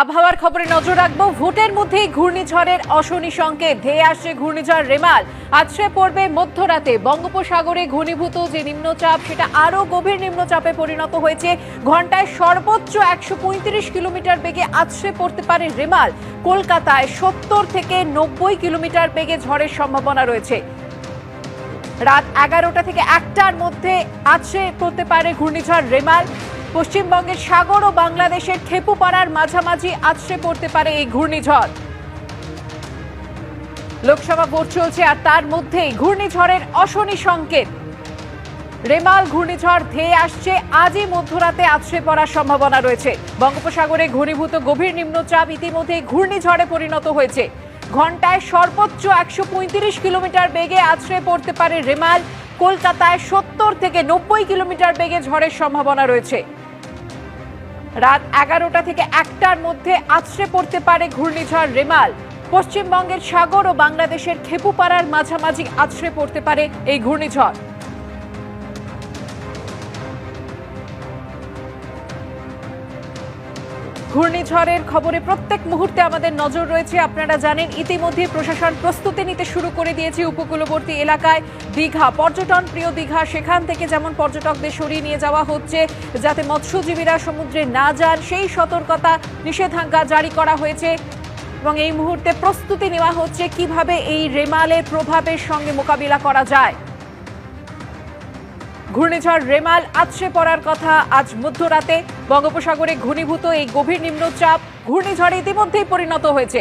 আবহাওয়ার খবরে নজর রাখব। ভোটের মধ্যেই ঘূর্ণিঝড়ের অশনি সংকেত। ধেয়ে আসছে ঘূর্ণিঝড় রেমাল। আছড়ে পড়বে মধ্যরাতে। বঙ্গোপসাগরে ঘনীভূত যে নিম্নচাপ, সেটা আরও গভীর নিম্নচাপে পরিণত হয়েছে। ঘন্টায় সর্বোচ্চ একশো পঁয়ত্রিশ কিলোমিটার বেগে আছড়ে পড়তে পারে রেমাল। কলকাতায় সত্তর থেকে নব্বই কিলোমিটার বেগে ঝড়ের সম্ভাবনা রয়েছে। রাত এগারোটা থেকে একটার মধ্যে আছড়ে পড়তে পারে ঘূর্ণিঝড় রেমাল। পশ্চিমবঙ্গের সাগর ও বাংলাদেশের খেপুপাড়ার মাঝামাঝি আছড়ে পড়তে পারে এই ঘূর্ণিঝড়। লোকসভা ভোট চলছে আর তার মধ্যেই ঘূর্ণিঝড়ের অশনি সংকেত। রেমাল ঘূর্ণিঝড় ধেয়ে আসছে, আজই মধ্যরাতে আছড়ে পড়ার সম্ভাবনা রয়েছে। বঙ্গোপসাগরে ঘনীভূত গভীর নিম্নচাপ ইতিমধ্যে ঘূর্ণিঝড়ে পরিণত হয়েছে। ঘন্টায় সর্বোচ্চ একশো পঁয়ত্রিশ কিলোমিটার বেগে আছড়ে পড়তে পারে রেমাল। কলকাতায় সত্তর থেকে নব্বই কিলোমিটার বেগে ঝড়ের সম্ভাবনা রয়েছে। রাত এগারোটা থেকে একটার মধ্যে আছড়ে পড়তে পারে ঘূর্ণিঝড় রেমাল। পশ্চিমবঙ্গের সাগর ও বাংলাদেশের খেপুপাড়ার মাঝামাঝি আছড়ে পড়তে পারে এই ঘূর্ণিঝড়। ঘূর্ণিঝড়ের খবরে প্রত্যেক মুহূর্তে আমাদের নজর রয়েছে। আপনারা জানেন, ইতিমধ্যে প্রশাসন প্রস্তুতি নিতে শুরু করে দিয়েছে উপকূলবর্তী এলাকায় দীঘা। পর্যটন প্রিয় দীঘা, সেখান থেকে যেমন পর্যটকদের সরিয়ে নিয়ে যাওয়া হচ্ছে, যাতে মৎস্যজীবীরা সমুদ্রে না যান, সেই সতর্কতা নিষেধাজ্ঞা জারি করা হয়েছে। এবং এই মুহূর্তে প্রস্তুতি নেওয়া হচ্ছে, কীভাবে এই রেমালের প্রভাবের সঙ্গে মোকাবিলা করা যায়। ঘূর্ণিঝড় রেমাল আছড়ে পড়ার কথা আজ মধ্যরাতে। বঙ্গোপসাগরে ঘনীভূত এই গভীর নিম্নচাপ ঘূর্ণিঝড়ে ইতিমধ্যেই পরিণত হয়েছে।